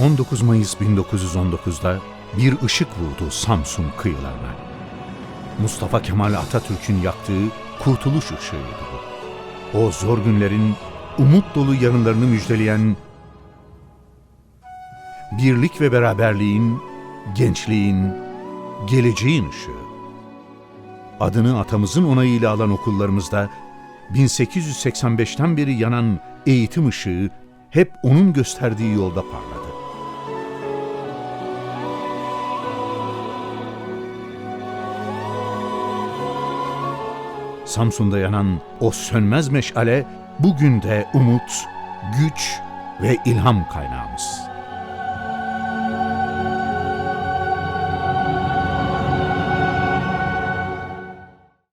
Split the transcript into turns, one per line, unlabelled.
19 Mayıs 1919'da bir ışık vurdu Samsun kıyılarına. Mustafa Kemal Atatürk'ün yaktığı kurtuluş ışığıydı bu. O zor günlerin umut dolu yanılarını müjdeleyen birlik ve beraberliğin, gençliğin, geleceğin ışığı. Adını atamızın onayıyla alan okullarımızda 1885'ten beri yanan eğitim ışığı hep onun gösterdiği yolda parladı. Samsun'da yanan o sönmez meşale bugün de umut, güç ve ilham kaynağımız.